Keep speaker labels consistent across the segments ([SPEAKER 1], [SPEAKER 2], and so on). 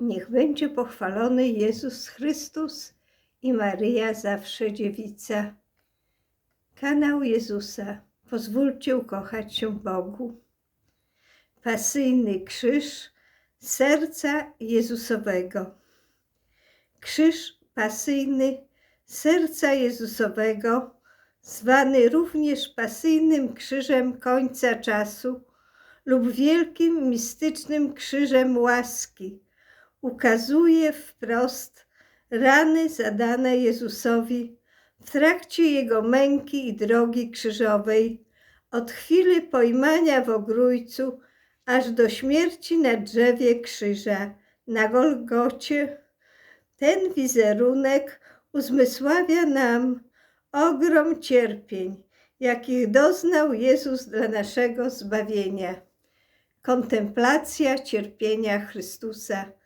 [SPEAKER 1] Niech będzie pochwalony Jezus Chrystus i Maryja zawsze dziewica. Kanał Jezusa. Pozwólcie ukochać się Bogu. Pasyjny krzyż serca Jezusowego. Krzyż pasyjny serca Jezusowego, zwany również pasyjnym krzyżem końca czasu lub wielkim mistycznym krzyżem łaski, ukazuje wprost rany zadane Jezusowi w trakcie jego męki i drogi krzyżowej, od chwili pojmania w ogrójcu aż do śmierci na drzewie krzyża na Golgocie. Ten wizerunek uzmysławia nam ogrom cierpień, jakich doznał Jezus dla naszego zbawienia. Kontemplacja cierpienia Chrystusa.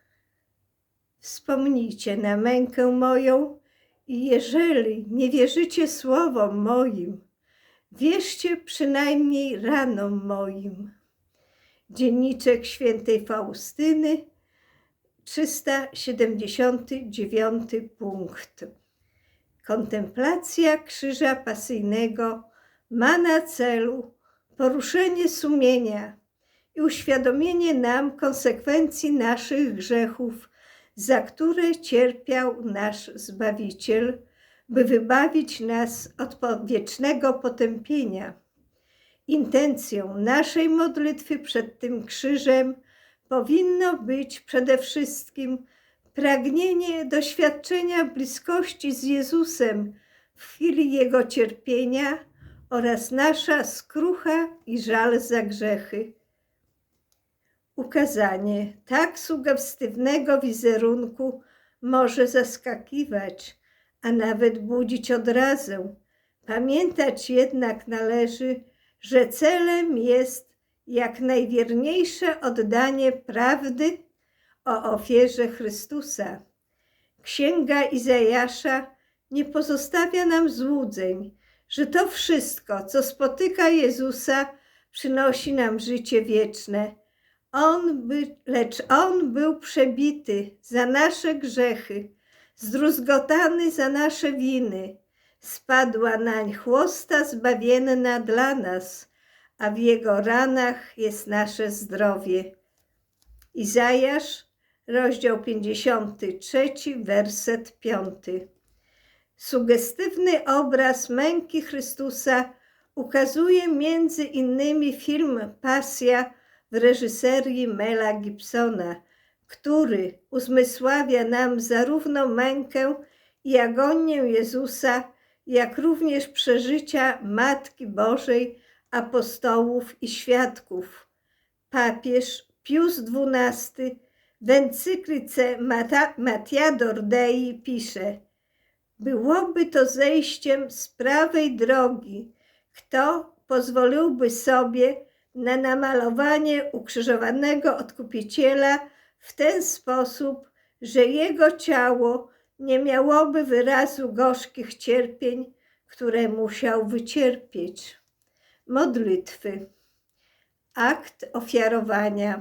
[SPEAKER 1] Wspomnijcie na mękę moją i jeżeli nie wierzycie słowom moim, wierzcie przynajmniej ranom moim. Dzienniczek świętej Faustyny, 379 punkt. Kontemplacja krzyża pasyjnego ma na celu poruszenie sumienia i uświadomienie nam konsekwencji naszych grzechów, za które cierpiał nasz Zbawiciel, by wybawić nas od wiecznego potępienia. Intencją naszej modlitwy przed tym krzyżem powinno być przede wszystkim pragnienie doświadczenia bliskości z Jezusem w chwili Jego cierpienia oraz nasza skrucha i żal za grzechy. Ukazanie tak sugestywnego wizerunku może zaskakiwać, a nawet budzić odrazę. Pamiętać jednak należy, że celem jest jak najwierniejsze oddanie prawdy o ofierze Chrystusa. Księga Izajasza nie pozostawia nam złudzeń, że to wszystko, co spotyka Jezusa, przynosi nam życie wieczne. On by, lecz On był przebity za nasze grzechy, zdruzgotany za nasze winy. Spadła nań chłosta zbawienna dla nas, a w Jego ranach jest nasze zdrowie. Izajasz, rozdział 53, werset 5. Sugestywny obraz męki Chrystusa ukazuje między innymi film Pasja w reżyserii Mela Gibsona, który uzmysławia nam zarówno mękę i agonię Jezusa, jak również przeżycia Matki Bożej, apostołów i świadków. Papież Pius XII w encyklice Matiador Dei pisze Byłoby to zejściem z prawej drogi, kto pozwoliłby sobie na namalowanie ukrzyżowanego odkupiciela w ten sposób, że jego ciało nie miałoby wyrazu gorzkich cierpień, które musiał wycierpieć. Modlitwy. Akt ofiarowania.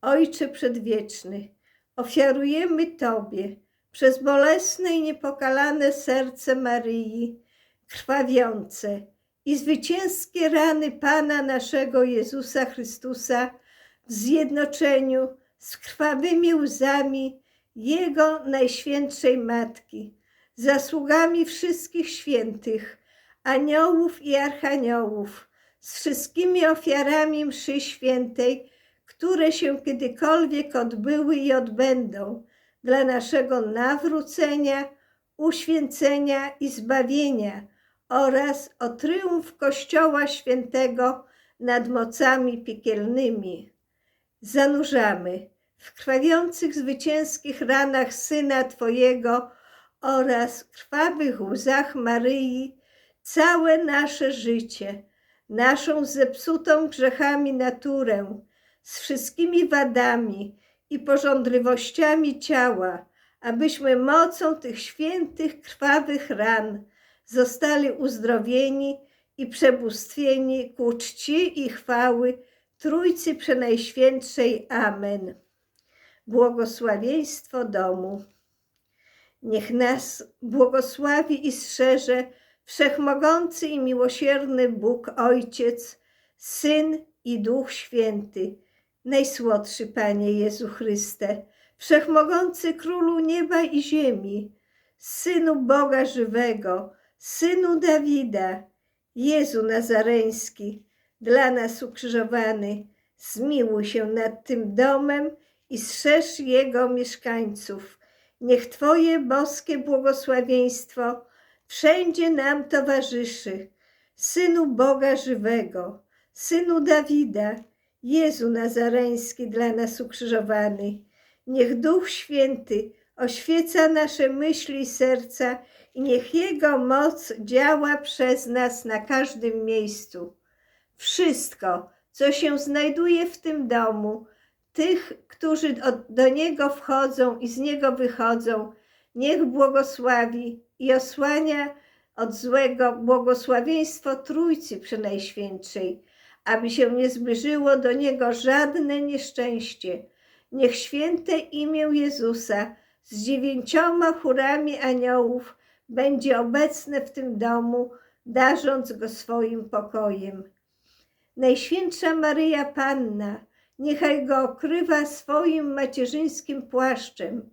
[SPEAKER 1] Ojcze Przedwieczny, ofiarujemy Tobie przez bolesne i niepokalane serce Maryi, krwawiące i zwycięskie rany Pana naszego Jezusa Chrystusa w zjednoczeniu z krwawymi łzami Jego Najświętszej Matki, zasługami wszystkich świętych, aniołów i archaniołów, z wszystkimi ofiarami mszy świętej, które się kiedykolwiek odbyły i odbędą dla naszego nawrócenia, uświęcenia i zbawienia oraz o tryumf Kościoła Świętego nad mocami piekielnymi. Zanurzamy w krwawiących zwycięskich ranach Syna Twojego oraz krwawych łzach Maryi całe nasze życie, naszą zepsutą grzechami naturę, z wszystkimi wadami i pożądliwościami ciała, abyśmy mocą tych świętych, krwawych ran zostali uzdrowieni i przebóstwieni ku czci i chwały Trójcy Przenajświętszej. Amen. błogosławieństwo domu. Niech nas błogosławi i strzeże Wszechmogący i miłosierny Bóg Ojciec, Syn i Duch Święty, najsłodszy Panie Jezu Chryste, Wszechmogący Królu nieba i ziemi, Synu Boga żywego, Synu Dawida, Jezu Nazareński, dla nas ukrzyżowany, zmiłuj się nad tym domem i strzeż jego mieszkańców. Niech Twoje boskie błogosławieństwo wszędzie nam towarzyszy. Synu Boga żywego, Synu Dawida, Jezu Nazareński dla nas ukrzyżowany. Niech Duch Święty oświeca nasze myśli i serca i niech Jego moc działa przez nas na każdym miejscu. Wszystko, co się znajduje w tym domu, tych, którzy do Niego wchodzą i z Niego wychodzą, niech błogosławi i osłania od złego błogosławieństwo Trójcy Przenajświętszej, aby się nie zbliżyło do Niego żadne nieszczęście. Niech święte imię Jezusa z dziewięcioma chórami aniołów będzie obecne w tym domu, darząc go swoim pokojem. Najświętsza Maryja Panna, niechaj go okrywa swoim macierzyńskim płaszczem.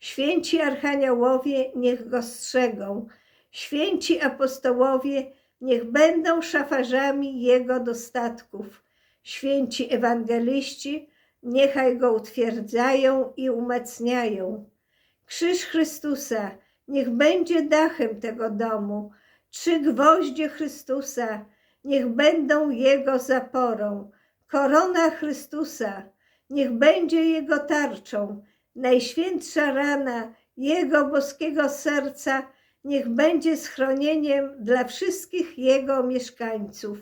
[SPEAKER 1] Święci archaniołowie niech go strzegą. Święci apostołowie niech będą szafarzami jego dostatków. Święci ewangeliści niechaj go utwierdzają i umacniają. Krzyż Chrystusa niech będzie dachem tego domu. Trzy gwoździe Chrystusa niech będą jego zaporą. Korona Chrystusa niech będzie jego tarczą. Najświętsza rana jego boskiego serca niech będzie schronieniem dla wszystkich jego mieszkańców.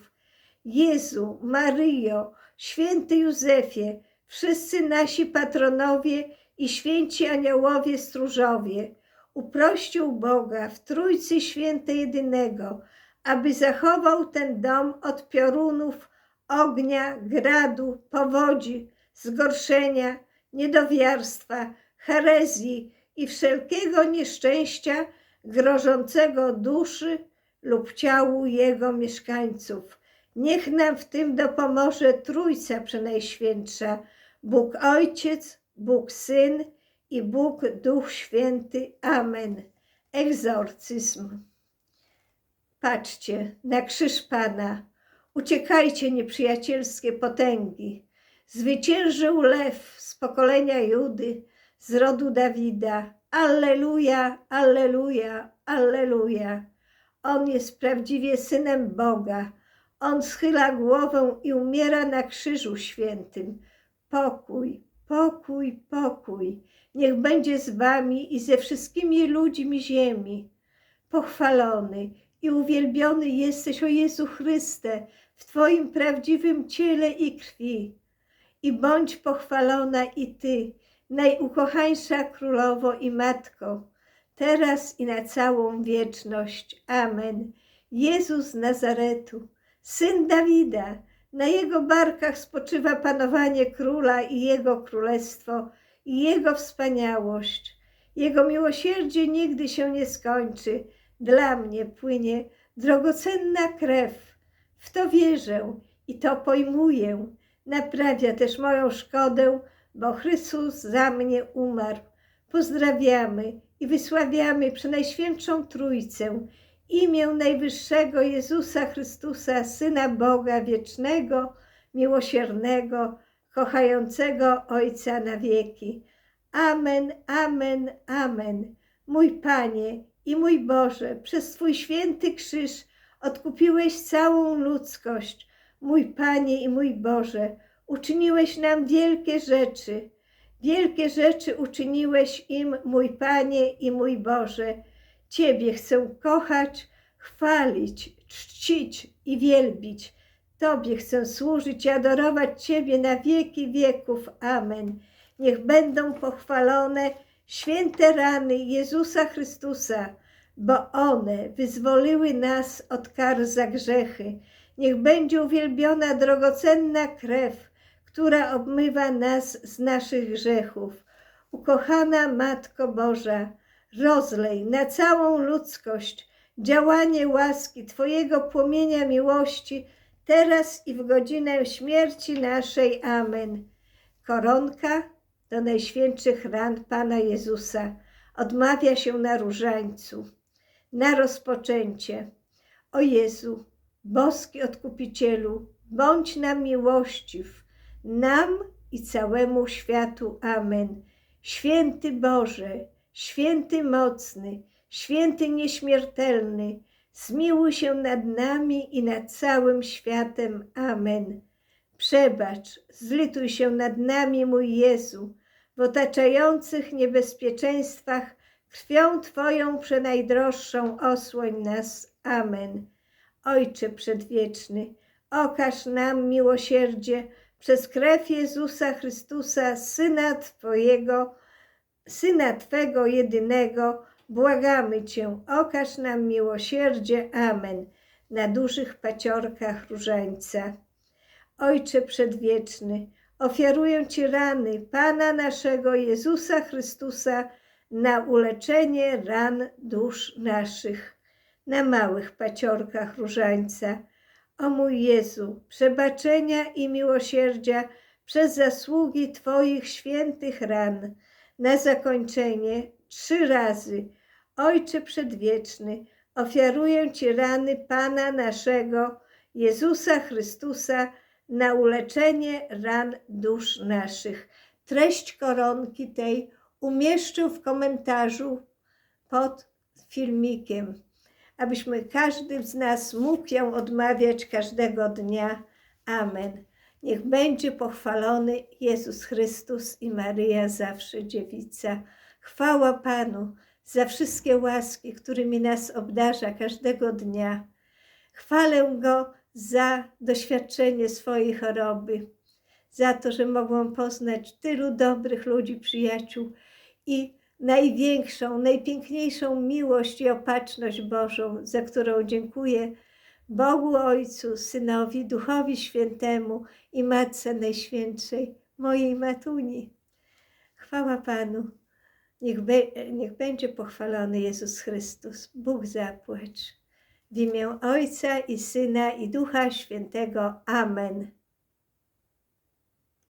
[SPEAKER 1] Jezu, Maryjo, święty Józefie, wszyscy nasi patronowie i święci aniołowie stróżowie, uprościł Boga w Trójcy Świętej Jedynego, aby zachował ten dom od piorunów, ognia, gradu, powodzi, zgorszenia, niedowiarstwa, herezji i wszelkiego nieszczęścia grożącego duszy lub ciału jego mieszkańców. Niech nam w tym dopomoże Trójca Przenajświętsza, Bóg Ojciec, Bóg Syn i Bóg Duch Święty. Amen. Egzorcyzm. Patrzcie na krzyż Pana. Uciekajcie nieprzyjacielskie potęgi. Zwyciężył lew z pokolenia Judy, z rodu Dawida. Alleluja, alleluja, alleluja. On jest prawdziwie synem Boga. On schyla głowę i umiera na krzyżu świętym. Pokój, pokój, pokój. Niech będzie z wami i ze wszystkimi ludźmi ziemi. Pochwalony i uwielbiony jesteś, o Jezu Chryste, w Twoim prawdziwym ciele i krwi. I bądź pochwalona i Ty, najukochańsza Królowo i Matko, teraz i na całą wieczność. Amen. Jezus z Nazaretu, Syn Dawida, na Jego barkach spoczywa panowanie Króla i Jego królestwo i Jego wspaniałość. Jego miłosierdzie nigdy się nie skończy. Dla mnie płynie drogocenna krew. W to wierzę i to pojmuję. Naprawia też moją szkodę, bo Chrystus za mnie umarł. Pozdrawiamy i wysławiamy Przenajświętszą Trójcę, imię Najwyższego Jezusa Chrystusa, Syna Boga Wiecznego, Miłosiernego, kochającego Ojca na wieki. Amen, amen, amen. Mój Panie i mój Boże, przez Twój święty krzyż odkupiłeś całą ludzkość. Mój Panie i mój Boże, uczyniłeś nam wielkie rzeczy. Wielkie rzeczy uczyniłeś im, mój Panie i mój Boże. Ciebie chcę kochać, chwalić, czcić i wielbić. Tobie chcę służyć i adorować Ciebie na wieki wieków. Amen. Niech będą pochwalone święte rany Jezusa Chrystusa, bo one wyzwoliły nas od kar za grzechy. Niech będzie uwielbiona drogocenna krew, która obmywa nas z naszych grzechów. Ukochana Matko Boża, rozlej na całą ludzkość działanie łaski Twojego płomienia miłości, teraz i w godzinę śmierci naszej. Amen. Koronka do najświętszych ran Pana Jezusa odmawia się na różańcu. Na rozpoczęcie. O Jezu, boski Odkupicielu, bądź nam miłościw, nam i całemu światu. Amen. Święty Boże, święty mocny, święty nieśmiertelny, zmiłuj się nad nami i nad całym światem. Amen. Przebacz, zlituj się nad nami, mój Jezu, w otaczających niebezpieczeństwach krwią Twoją przenajdroższą osłoń nas. Amen. Ojcze Przedwieczny, okaż nam miłosierdzie przez krew Jezusa Chrystusa, Syna Twojego, Syna Twego jedynego, błagamy Cię, okaż nam miłosierdzie. Amen. Na dużych paciorkach różańca. Ojcze Przedwieczny, ofiaruję Ci rany Pana naszego Jezusa Chrystusa na uleczenie ran dusz naszych. Na małych paciorkach różańca. O mój Jezu, przebaczenia i miłosierdzia przez zasługi Twoich świętych ran. Na zakończenie trzy razy, Ojcze Przedwieczny, ofiaruję Ci rany Pana naszego, Jezusa Chrystusa, na uleczenie ran dusz naszych. Treść koronki tej umieszczę w komentarzu pod filmikiem, abyśmy każdy z nas mógł ją odmawiać każdego dnia. Amen. Niech będzie pochwalony Jezus Chrystus i Maryja zawsze dziewica. Chwała Panu za wszystkie łaski, którymi nas obdarza każdego dnia. Chwalę Go za doświadczenie swojej choroby, za to, że mogłam poznać tylu dobrych ludzi, przyjaciół i największą, najpiękniejszą miłość i opatrzność Bożą, za którą dziękuję Bogu Ojcu, Synowi, Duchowi Świętemu i Matce Najświętszej, mojej Matuni. Chwała Panu. Niech, be, niech będzie pochwalony Jezus Chrystus. Bóg zapłać. W imię Ojca i Syna i Ducha Świętego. Amen.